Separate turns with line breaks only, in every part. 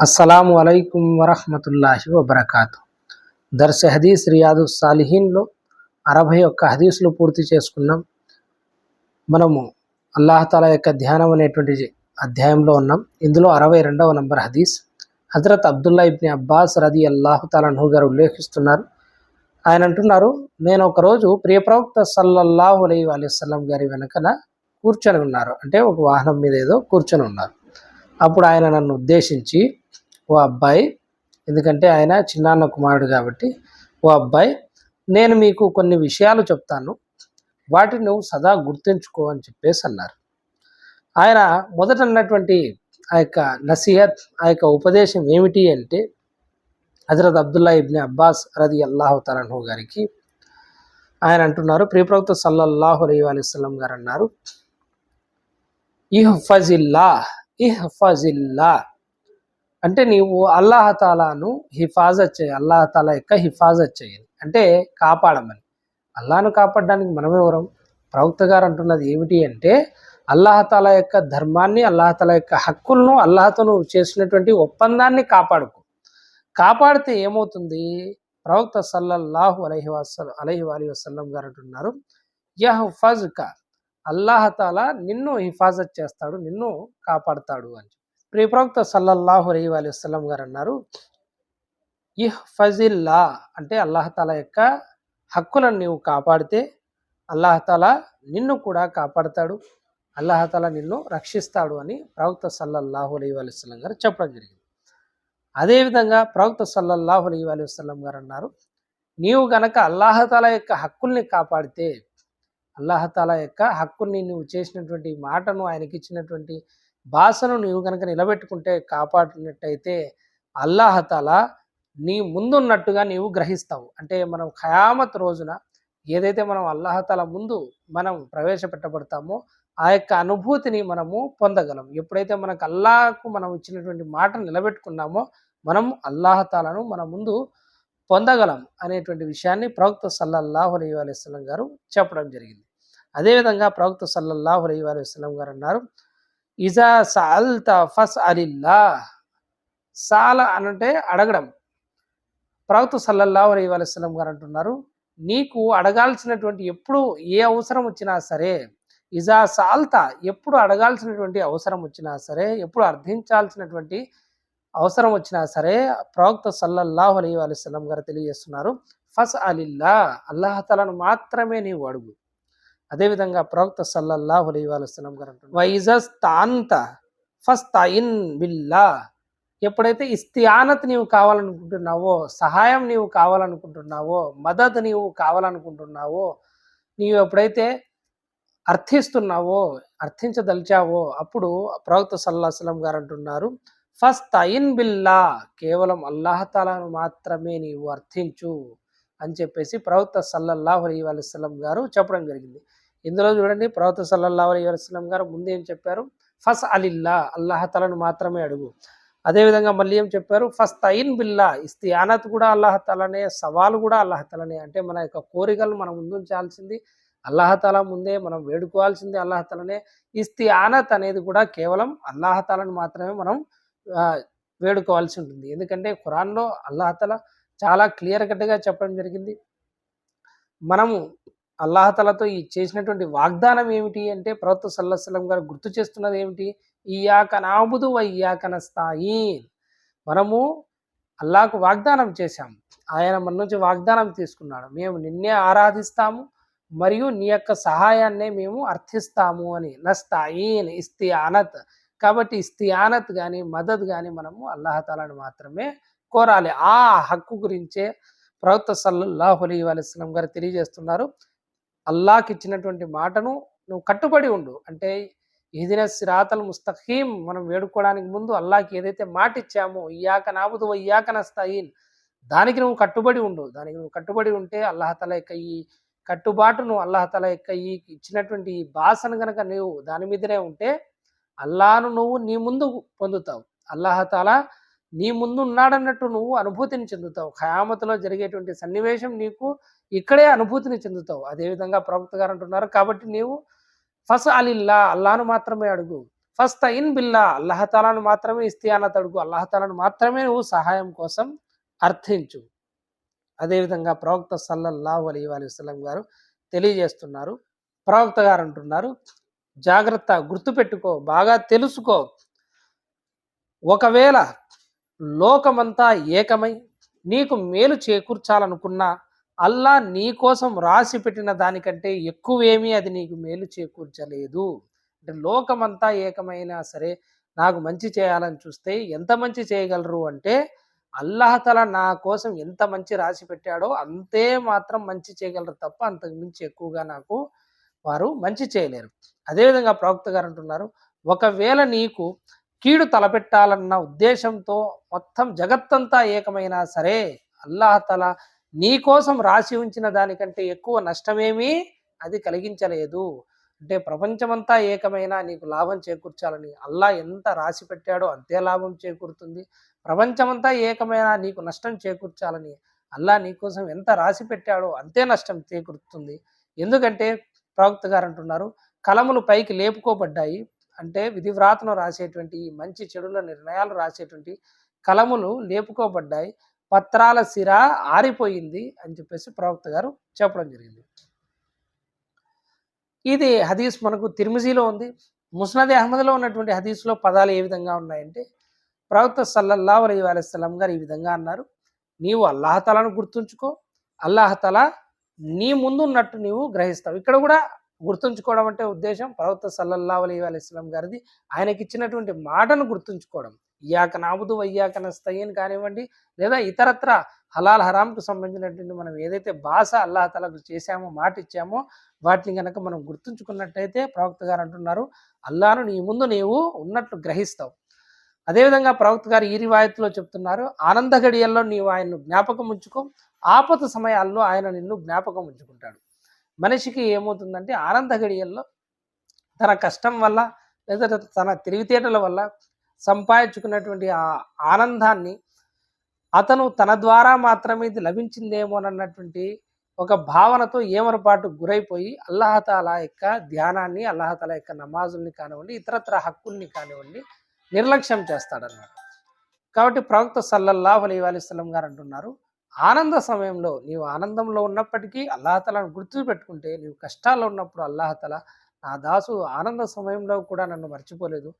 అస్సలాము అలైకుం వరహమతుల్లాహి వబర్కాతు. దర్శ హదీస్ రియాదు సాలిహీన్లో అరవై ఒక్క హదీసులు పూర్తి చేసుకున్నాం. మనము అల్లాహతాల యొక్క ధ్యానం అనేటువంటి అధ్యాయంలో ఉన్నాం. ఇందులో అరవై రెండవ నంబర్ హదీస్. హజరత్ అబ్దుల్లా ఇబ్ని అబ్బాస్ రది అల్లాహుతాలహు గారు ఉల్లేఖిస్తున్నారు. ఆయన అంటున్నారు నేను ఒకరోజు ప్రియప్రవక్త సల్లల్లాహు అలై అలైవల్లం గారి వెనకన కూర్చొని ఉన్నారు. అంటే ఒక వాహనం మీద ఏదో కూర్చొని ఉన్నారు. అప్పుడు ఆయన నన్ను ఉద్దేశించి ఓ అబ్బాయి ఎందుకంటే ఆయన చిన్నాన్న కుమారుడు కాబట్టి ఓ అబ్బాయి నేను మీకు కొన్ని విషయాలు చెప్తాను. వాటిని నువ్వు సదా గుర్తుంచుకో అని చెప్పేసి అన్నారు. ఆయన మొదట అన్నటువంటి ఆ యొక్క నసీహత్ ఆ యొక్క ఉపదేశం ఏమిటి అంటే హజరత్ అబ్దుల్లా ఇబ్ని అబ్బాస్ రది అల్లాహు తలహు గారికి ఆయన అంటున్నారు. ప్రియప్రవక్త సల్లల్లాహు అలీ అలీస్లం గారు అన్నారు ఇహ్ ఫజిల్లా ఇహ్ ఫజిల్లా అంటే నీవు అల్లాహతాలాను హిఫాజత్ చేయి అల్లాహతాలా యొక్క హిఫాజత్ చేయాలి అంటే కాపాడమని. అల్లాను కాపాడడానికి మనమెవరం ప్రవక్త గారు అంటున్నది ఏమిటి అంటే అల్లాహతాల యొక్క ధర్మాన్ని అల్లాహతాల యొక్క హక్కులను అల్లాహతో నువ్వు చేసినటువంటి ఒప్పందాన్ని కాపాడుకో. కాపాడితే ఏమవుతుంది? ప్రవక్త సల్లల్లాహు అలహి వసల్ అలహి అలీ వసల్లం గారు అంటున్నారు యహ్ ఫజ్క అల్లాహతాల నిన్ను హిఫాజత్ చేస్తాడు నిన్ను కాపాడతాడు అని ప్రియప్రవక్త సల్లల్లాహు అలీ అలీ వసల్లం గారు అన్నారు ఇహ్ ఫజిల్లా అంటే అల్లాహతాల యొక్క హక్కులను నీవు కాపాడితే అల్లాహతాల నిన్ను కూడా కాపాడతాడు అల్లాహతాల నిన్ను రక్షిస్తాడు అని ప్రవక్త సల్లల్లాహు అలీ వసలం గారు చెప్పడం జరిగింది. అదేవిధంగా ప్రవక్త సల్లల్లాహు అలీ వసలం గారు అన్నారు నీవు గనక అల్లాహతాల యొక్క హక్కుల్ని కాపాడితే అల్లాహతాల యొక్క హక్కుల్ని నువ్వు చేసినటువంటి మాటను ఆయనకి ఇచ్చినటువంటి భాషను నీవు కనుక నిలబెట్టుకుంటే కాపాడినట్టయితే అల్లాహతాల నీ ముందున్నట్టుగా నీవు గ్రహిస్తావు. అంటే మనం ఖయామత్ రోజున ఏదైతే మనం అల్లాహతాల ముందు మనం ప్రవేశపెట్టబడతామో ఆ యొక్క అనుభూతిని మనము పొందగలం. ఎప్పుడైతే మనకు అల్లాహకు మనం ఇచ్చినటువంటి మాట నిలబెట్టుకున్నామో మనం అల్లాహతాలను మన ముందు పొందగలం అనేటువంటి విషయాన్ని ప్రవక్త సల్లల్లాహు అలీ అలైస్లం గారు చెప్పడం జరిగింది. అదేవిధంగా ప్రవక్త సల్లల్లాహు అలీ అలైస్లం గారు అన్నారు ఇజా సాల్త ఫస్ అలిల్లా సాల అనంటే అడగడం. ప్రవక్త సల్లల్లా అలీ అలైస్లం గారు అంటున్నారు నీకు అడగాల్సినటువంటి ఎప్పుడు ఏ అవసరం వచ్చినా సరే ఇజా సాల్తా ఎప్పుడు అడగాల్సినటువంటి అవసరం వచ్చినా సరే ఎప్పుడు అర్థించాల్సినటువంటి అవసరం వచ్చినా సరే ప్రవక్త సల్లల్లాహు అలీ అలైస్లం గారు తెలియజేస్తున్నారు ఫస్ అలిల్లా అల్లాహతలను మాత్రమే నీవు అడుగు. అదేవిధంగా ప్రవక్త సల్లల్లాహు అలీ గారు అంటున్నారు. వైజస్ తాంత ఫస్ట్ తాయిన్ బిల్లా. ఎప్పుడైతే ఇస్తియానత్ నీవు కావాలనుకుంటున్నావో సహాయం నీవు కావాలనుకుంటున్నావో మదత్ నీవు కావాలనుకుంటున్నావో నీవు ఎప్పుడైతే అర్థిస్తున్నావో అర్థించదలిచావో అప్పుడు ప్రవక్త సల్లాహం గారు అంటున్నారు ఫస్ట్ తయిన్ బిల్లా. కేవలం అల్లాహతాలను మాత్రమే నీవు అర్థించు. అని చెప్పేసి ప్రవక్త సల్లల్లాహు అలీ అలైస్లం గారు చెప్పడం జరిగింది. ఇందులో చూడండి ప్రవక్త సల్లల్లాహు అలీ అలైస్లం గారు ముందు ఏం చెప్పారు? ఫస్ అలిల్లా అల్లాహతలను మాత్రమే అడుగు. అదేవిధంగా మళ్ళీ ఏం చెప్పారు? ఫస్ట్ తయిన్ బిల్లా ఇస్తియానత్ కూడా అల్లాహతలనే సవాలు కూడా అల్లాహతలనే అంటే మన యొక్క కోరికలు మనం ముందుంచాల్సింది అల్లాహతాల ముందే మనం వేడుకోవాల్సింది అల్లాహతలనే ఇస్తియానత్ అనేది కూడా కేవలం అల్లాహతాలను మాత్రమే మనం వేడుకోవాల్సి ఉంటుంది. ఎందుకంటే ఖురాన్లో అల్లాహతల చాలా క్లియర్ కట్గా చెప్పడం జరిగింది. మనము అల్లాహతలతో ఈ చేసినటువంటి వాగ్దానం ఏమిటి అంటే ప్రవక్త సల్లాహం గారు గుర్తు చేస్తున్నది ఏమిటి? ఇయాక నాబుదు వయ్యాక నస్తాయి మనము అల్లాకు వాగ్దానం చేశాం. ఆయన మన నుంచి వాగ్దానం తీసుకున్నాడు. మేము నిన్నే ఆరాధిస్తాము మరియు నీ యొక్క సహాయాన్నే మేము అర్థిస్తాము అని. నస్తాయిన్ ఇస్తియానత్. కాబట్టి ఇస్తియానత్ కానీ మదద్ కానీ మనము అల్లాహతాలను మాత్రమే కోరాలి. ఆ హక్కు గురించే ప్రవక్త సల్లల్లాహు అలీ అలైస్లం గారు తెలియజేస్తున్నారు. అల్లాహకి ఇచ్చినటువంటి మాటను నువ్వు కట్టుబడి ఉండు. అంటే ఇదిన సిరాతల్ ముస్తఖీం మనం వేడుకోవడానికి ముందు అల్లాహకి ఏదైతే మాట ఇచ్చామో ఇయాక నాబుదు ఇయాక నస్తాయిన్ దానికి నువ్వు కట్టుబడి ఉండు. దానికి నువ్వు కట్టుబడి ఉంటే అల్లాహతల యొక్క ఈ కట్టుబాటును అల్లాహతల యొక్క ఈ ఇచ్చినటువంటి ఈ భాషను కనుక నువ్వు దాని మీదనే ఉంటే అల్లాను నువ్వు నీ ముందు పొందుతావు. అల్లాహతాల నీ ముందు ఉన్నాడన్నట్టు నువ్వు అనుభూతిని చెందుతావు. ఖయామతులో జరిగేటువంటి సన్నివేశం నీకు ఇక్కడే అనుభూతిని చెందుతావు. అదేవిధంగా ప్రవక్త గారు అంటున్నారు కాబట్టి నీవు ఫస్ అలిల్లా అల్లాను మాత్రమే అడుగు. ఫస్ట్ ఇన్ బిల్లా అల్లహతాలను మాత్రమే ఇస్తియానత్ అడుగు అల్లహతాలను మాత్రమే నువ్వు సహాయం కోసం అర్థించు. అదేవిధంగా ప్రవక్త సల్లల్లాహు అలీ వసలం గారు తెలియజేస్తున్నారు. ప్రవక్త గారు అంటున్నారు జాగ్రత్త గుర్తుపెట్టుకో బాగా తెలుసుకో. ఒకవేళ లోకమంతా ఏకమై నీకు మేలు చేకూర్చాలనుకున్నా అల్లా నీ కోసం రాసి పెట్టిన దానికంటే ఎక్కువేమీ అది నీకు మేలు చేకూర్చలేదు. అంటే లోకమంతా ఏకమైనా సరే నాకు మంచి చేయాలని చూస్తే ఎంత మంచి చేయగలరు అంటే అల్లాహతల నా కోసం ఎంత మంచి రాసి పెట్టాడో అంతే మాత్రం మంచి చేయగలరు తప్ప అంతకు మించి ఎక్కువగా నాకు వారు మంచి చేయలేరు. అదేవిధంగా ప్రవక్త గారు అంటున్నారు ఒకవేళ నీకు కీడు తలపెట్టాలన్న ఉద్దేశంతో మొత్తం జగత్తంతా ఏకమైనా సరే అల్లాహతల నీ కోసం రాసి ఉంచిన దానికంటే ఎక్కువ నష్టమేమీ అది కలిగించలేదు. అంటే ప్రపంచమంతా ఏకమైనా నీకు లాభం చేకూర్చాలని అల్లా ఎంత రాసి పెట్టాడో అంతే లాభం చేకూరుతుంది. ప్రపంచమంతా ఏకమైనా నీకు నష్టం చేకూర్చాలని అల్లా నీకోసం ఎంత రాసి పెట్టాడో అంతే నష్టం చేకూరుతుంది. ఎందుకంటే ప్రవక్త గారు అంటున్నారు కలములు పైకి లేపుకోబడ్డాయి. అంటే విధివ్రాతను రాసేటువంటి ఈ మంచి చెడుల నిర్ణయాలు రాసేటువంటి కలములు లేపుకోబడ్డాయి. పత్రాల సిర ఆరిపోయింది అని చెప్పేసి ప్రవక్త గారు చెప్పడం జరిగింది. ఇది హదీస్ మనకు తిరుమిజీలో ఉంది. ముస్నద్ అహ్మద్లో ఉన్నటువంటి హదీస్లో పదాలు ఏ విధంగా ఉన్నాయంటే ప్రవక్త సల్లల్లా అలీ అలైస్లం గారు ఈ విధంగా అన్నారు. నీవు అల్లాహతలను గుర్తుంచుకో. అల్లాహతల నీ ముందు ఉన్నట్టు నీవు గ్రహిస్తావు. ఇక్కడ కూడా గుర్తుంచుకోవడం అంటే ఉద్దేశం. ప్రవక్త సల్లల్లా అలీ ఇస్లాం గారిది. ఆయనకి ఇచ్చినటువంటి మాటను గుర్తుంచుకోవడం. ఇయాక నాబుదు అయ్యాక నస్తయ్యని కానివ్వండి లేదా ఇతరత్ర హలాల్ హరాంకు సంబంధించినటువంటి మనం ఏదైతే భాష అల్లాహ్ తలకు చేశామో మాట ఇచ్చామో వాటిని కనుక మనం గుర్తుంచుకున్నట్టయితే ప్రవక్త గారు అంటున్నారు అల్లాను నీ ముందు నీవు ఉన్నట్లు గ్రహిస్తావు. అదేవిధంగా ప్రవక్త గారు ఈ రివాయత్లో చెప్తున్నారు ఆనంద గడియల్లో నీవు ఆయన్ను జ్ఞాపకం ఉంచుకో. ఆపద సమయాల్లో ఆయన నిన్ను జ్ఞాపకం ఉంచుకుంటాడు. మనిషికి ఏమవుతుందంటే ఆనంద గడియల్లో తన కష్టం వల్ల లేదా తన తెలివితేటల వల్ల సంపాదించుకున్నటువంటి ఆ ఆనందాన్ని అతను తన ద్వారా మాత్రమే ఇది లభించిందేమోనన్నటువంటి ఒక భావనతో ఏమరపాటు గురైపోయి అల్లహతాల యొక్క ధ్యానాన్ని అల్లహతాల యొక్క నమాజుల్ని కానివ్వండి ఇతరత్ర హక్కుల్ని కానివ్వండి నిర్లక్ష్యం చేస్తాడన్నమాట. కాబట్టి ప్రవక్త సల్లల్లాహు అలీ అలీస్లం గారు అంటున్నారు ఆనంద సమయంలో నీవు ఆనందంలో ఉన్నప్పటికీ అల్లాహతలను గుర్తు పెట్టుకుంటే నీవు కష్టాల్లో ఉన్నప్పుడు అల్లాహతల నా దాసు ఆనంద సమయంలో కూడా నన్ను మర్చిపోలేదు.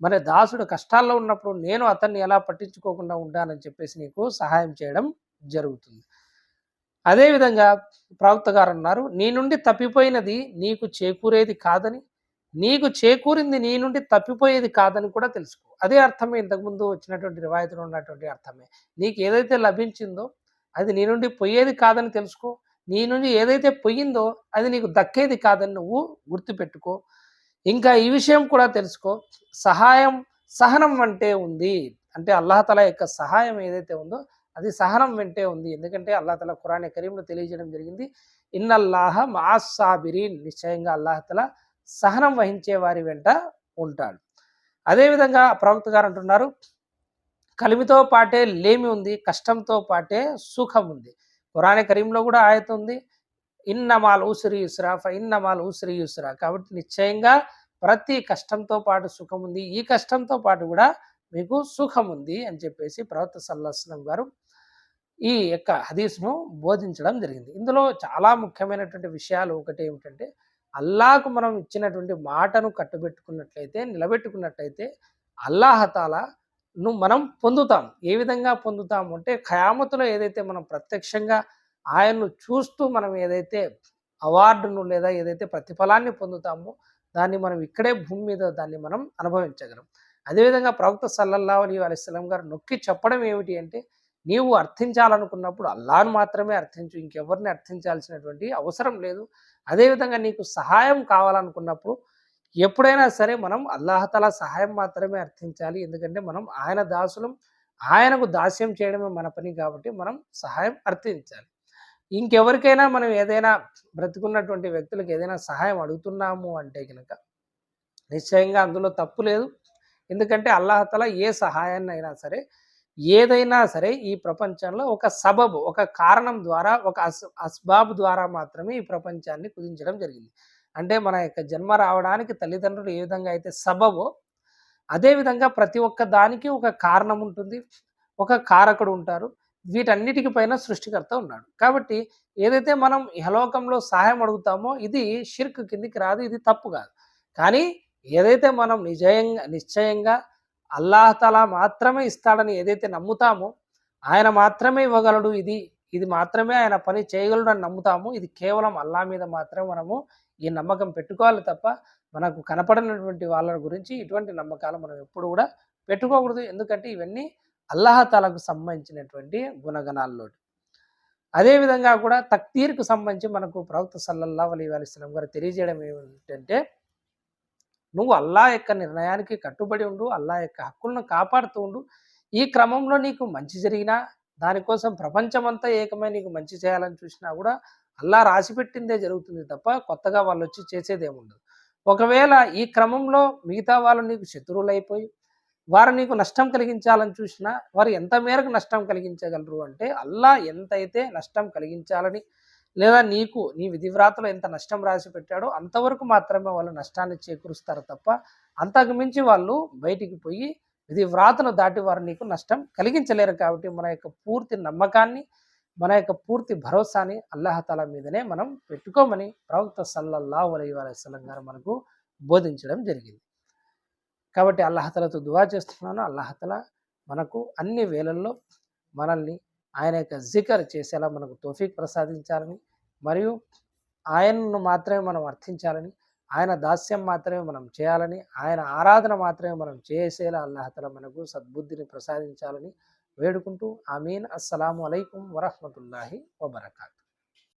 మరి దాసుడు కష్టాల్లో ఉన్నప్పుడు నేను అతన్ని ఎలా పట్టించుకోకుండా ఉంటానని చెప్పేసి నీకు సహాయం చేయడం జరుగుతుంది. అదేవిధంగా ప్రవక్త గారు అన్నారు నీ నుండి తప్పిపోయినది నీకు చేకూరేది కాదని నీకు చేకూరింది నీ నుండి తప్పిపోయేది కాదని కూడా తెలుసుకో. అదే అర్థమే ఇంతకుముందు వచ్చినటువంటి రివాయతలో ఉన్నటువంటి అర్థమే. నీకు ఏదైతే లభించిందో అది నీ నుండి పోయేది కాదని తెలుసుకో. నీ నుండి ఏదైతే పోయిందో అది నీకు దక్కేది కాదని నువ్వు గుర్తుపెట్టుకో. ఇంకా ఈ విషయం కూడా తెలుసుకో. సహాయం సహనం అంటే ఉంది. అంటే అల్లాహతల యొక్క సహాయం ఏదైతే ఉందో అది సహనం వెంటే ఉంది. ఎందుకంటే అల్లాహతల ఖురాన్ కరీంలో తెలియజేయడం జరిగింది. ఇన్నల్లాహ మాసాబిరీన్ నిశ్చయంగా అల్లాహతల సహనం వహించే వారి వెంట ఉంటాడు. అదేవిధంగా ప్రవక్త గారు అంటున్నారు కలిమితో పాటే లేమి ఉంది కష్టంతో పాటే సుఖం ఉంది. ఖురాన్ కరీంలో కూడా ఆయత ఉంది. ఇన్నమాల్ ఊసిరి యుస్రా ఫ ఇన్నమాల్ ఊసిరి యుస్రా. కాబట్టి నిశ్చయంగా ప్రతి కష్టంతో పాటు సుఖం ఉంది. ఈ కష్టంతో పాటు కూడా మీకు సుఖం ఉంది అని చెప్పేసి ప్రవక్త సల్లస్నం గారు ఈ యొక్క హదీస్ను బోధించడం జరిగింది. ఇందులో చాలా ముఖ్యమైనటువంటి విషయాలు ఒకటి ఏమిటంటే అల్లాకు మనం ఇచ్చినటువంటి మాటను కట్టుబెట్టుకున్నట్లయితే నిలబెట్టుకున్నట్లయితే అల్లాహతాల నువ్వు మనం పొందుతాం. ఏ విధంగా పొందుతాము అంటే ఖయామతులో ఏదైతే మనం ప్రత్యక్షంగా ఆయన్ను చూస్తూ మనం ఏదైతే అవార్డును లేదా ఏదైతే ప్రతిఫలాన్ని పొందుతామో దాన్ని మనం ఇక్కడే భూమి మీద దాన్ని మనం అనుభవించగలం. అదేవిధంగా ప్రవక్త సల్లల్లా అలీ అలైస్లం గారు నొక్కి చెప్పడం ఏమిటి అంటే నీవు అర్థించాలనుకున్నప్పుడు అల్లాను మాత్రమే అర్థించు ఇంకెవరిని అర్థించాల్సినటువంటి అవసరం లేదు. అదేవిధంగా నీకు సహాయం కావాలనుకున్నప్పుడు ఎప్పుడైనా సరే మనం అల్లాహతల సహాయం మాత్రమే అర్థించాలి. ఎందుకంటే మనం ఆయన దాసులం ఆయనకు దాస్యం చేయడమే మన పని కాబట్టి మనం సహాయం అర్థించాలి. ఇంకెవరికైనా మనం ఏదైనా బ్రతుకున్నటువంటి వ్యక్తులకు ఏదైనా సహాయం అడుగుతున్నాము అంటే కనుక నిశ్చయంగా అందులో తప్పు లేదు. ఎందుకంటే అల్లాహతల ఏ సహాయాన్ని అయినా సరే ఏదైనా సరే ఈ ప్రపంచంలో ఒక సబబు ఒక కారణం ద్వారా ఒక అస్ అస్బాబ్ ద్వారా మాత్రమే ఈ ప్రపంచాన్ని కుదించడం జరిగింది. అంటే మన యొక్క జన్మ రావడానికి తల్లిదండ్రులు ఏ విధంగా అయితే సబబో అదేవిధంగా ప్రతి ఒక్క దానికి ఒక కారణం ఉంటుంది. ఒక కారకుడు ఉంటారు. వీటన్నిటికి పైన సృష్టికర్త ఉన్నాడు. కాబట్టి ఏదైతే మనం ఇహలోకంలో సహాయం అడుగుతామో ఇది షిర్క్ కిందికి రాదు ఇది తప్పు కాదు. కానీ ఏదైతే మనం నిజయంగా నిశ్చయంగా అల్లాహతలా మాత్రమే ఇస్తాడని ఏదైతే నమ్ముతామో ఆయన మాత్రమే ఇవ్వగలడు ఇది. ఇది మాత్రమే ఆయన పని చేయగలడు అని నమ్ముతాము. ఇది కేవలం అల్లా మీద మాత్రమే మనము ఈ నమ్మకం పెట్టుకోవాలి తప్ప మనకు కనపడినటువంటి వాళ్ళ గురించి ఇటువంటి నమ్మకాలు మనం ఎప్పుడు కూడా పెట్టుకోకూడదు. ఎందుకంటే ఇవన్నీ అల్లాహతాలకు సంబంధించినటువంటి గుణగణాల్లో అదేవిధంగా కూడా తక్తీర్కు సంబంధించి మనకు ప్రవక్త సల్లల్లా అలీ అలిస్లం గారు తెలియజేయడం ఏమిటంటే నువ్వు అల్లా యొక్క నిర్ణయానికి కట్టుబడి ఉండు అల్లా యొక్క హక్కులను కాపాడుతూ ఉండు. ఈ క్రమంలో నీకు మంచి జరిగినా దానికోసం ప్రపంచమంతా ఏకమై నీకు మంచి చేయాలని చూసినా కూడా అల్లా రాసిపెట్టిందే జరుగుతుంది తప్ప కొత్తగా వాళ్ళు వచ్చి చేసేదేముండదు ఒకవేళ ఈ క్రమంలో మిగతా వాళ్ళు నీకు శత్రువులైపోయి వారు నీకు నష్టం కలిగించాలని చూసినా వారు ఎంత మేరకు నష్టం కలిగించగలరు అంటే అల్లా ఎంతైతే నష్టం కలిగించాలని లేదా నీకు నీ విధివ్రాతలో ఎంత నష్టం రాసి పెట్టాడో అంతవరకు మాత్రమే వాళ్ళు నష్టాన్ని చేకూరుస్తారు తప్ప అంతకు మించి వాళ్ళు బయటికి పోయి విధివ్రాతను దాటి వారు నీకు నష్టం కలిగించలేరు కాబట్టి మన యొక్క పూర్తి నమ్మకాన్ని మన యొక్క పూర్తి భరోసాని అల్లాహతాల మీదనే మనం పెట్టుకోమని ప్రవక్త సల్లల్లాహు అలై వసలం గారు మనకు బోధించడం జరిగింది. కాబట్టి అల్లాహతలతో దువా చేస్తున్నాను. అల్లాహతల మనకు అన్ని వేళల్లో మనల్ని ఆయన యొక్క జికర్ చేసేలా మనకు తోఫీక్ ప్రసాదించాలని మరియు ఆయనను మాత్రమే మనం అర్థించాలని ఆయన దాస్యం మాత్రమే మనం చేయాలని ఆయన ఆరాధన మాత్రమే మనం చేసేలా అల్లాహతల మనకు సద్బుద్ధిని ప్రసాదించాలని వేడుకుంటూ ఆమీన్. అస్సలాము అలైకుం వరహమతుల్లాహి వబర్కాత్.